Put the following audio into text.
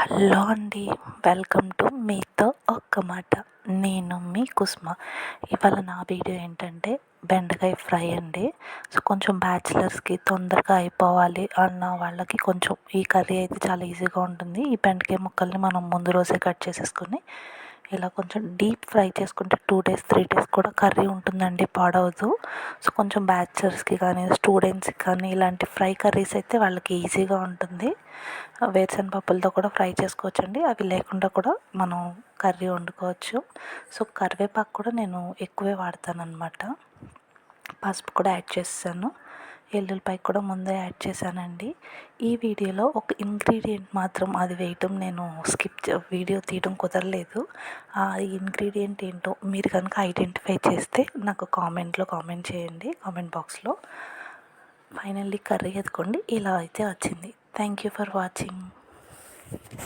Hello అండి welcome to మీతో ఒక్క మాట. నేను మీ కుస్మ. ఇవాళ నా వీడియో ఏంటంటే బెండకాయ ఫ్రై అండి. సో కొంచెం బ్యాచిలర్స్కి తొందరగా అయిపోవాలి అన్న వాళ్ళకి కొంచెం ఈ కర్రీ అయితే చాలా ఈజీగా ఉంటుంది. ఈ బెండకాయ ముక్కల్ని మనం ముందు రోజే కట్ చేసేసుకొని ఇలా కొంచెం డీప్ ఫ్రై చేసుకుంటే టూ డేస్ త్రీ డేస్ కూడా కర్రీ ఉంటుందండి పాడవదు. సో కొంచెం బ్యాచిలర్స్కి కానీ స్టూడెంట్స్కి కానీ ఇలాంటి ఫ్రై కర్రీస్ అయితే వాళ్ళకి ఈజీగా ఉంటుంది. వేరుశనగ పప్పులతో కూడా ఫ్రై చేసుకోవచ్చండి. అవి లేకుండా కూడా మనం కర్రీ వండుకోవచ్చు. సో కరివేపాకు కూడా నేను ఎక్కువే వాడతాను అనమాట పసుపు కూడా యాడ్ చేస్తాను. ఎల్లుల్లిపాయ కూడా ముందే యాడ్ చేశానండి. ఈ వీడియోలో ఒక ఇంగ్రీడియంట్ మాత్రం అది వేయటం నేను స్కిప్ వీడియో తీయడం కుదరలేదు. ఆ ఇంగ్రీడియంట్ ఏంటో మీరు కనుక ఐడెంటిఫై చేస్తే నాకు కామెంట్లో కామెంట్ చేయండి కామెంట్ బాక్స్లో. ఫైనల్లీ కర్రీ ఎత్తుకోండి. ఇలా అయితే వచ్చింది. Thank you for watching.